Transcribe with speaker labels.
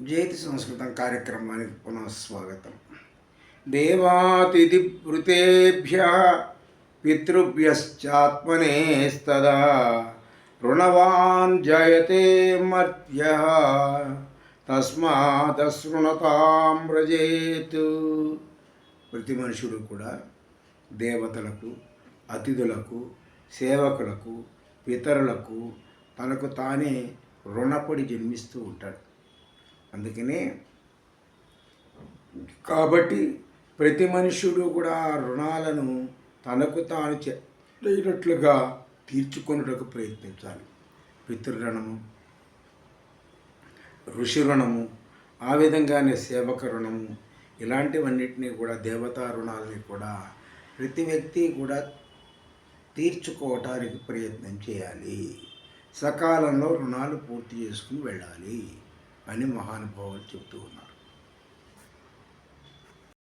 Speaker 1: జయతి సంస్కృతం కార్యక్రమానికి పునః స్వాగతం దేవాతిథి వృతేభ్య పితృభ్యశ్చాత్మనేస్తదా. రుణవాన్ జయతే మర్త్య. తస్మాదశృణతాం వ్రజేత్. ప్రతి మనుషుడు కూడా దేవతలకు అతిథులకు సేవకులకు పితరులకు తనకు తానే రుణపడి జన్మిస్తూ ఉంటాడు. అందుకనే కాబట్టి ప్రతి మనుష్యుడు కూడా రుణాలను తనకు తాను చేయనట్లుగా తీర్చుకొనుటకు ప్రయత్నించాలి. పితృరుణము ఋషి రుణము ఆ విధంగానే సేవక రుణము ఇలాంటివన్నిటినీ కూడా దేవతా రుణాలని కూడా ప్రతి వ్యక్తి కూడా తీర్చుకోవటానికి ప్రయత్నం చేయాలి. సకాలంలో రుణాలు పూర్తి చేసుకుని వెళ్ళాలి. అని మహానుభావులు చెప్తూ ఉన్నారు.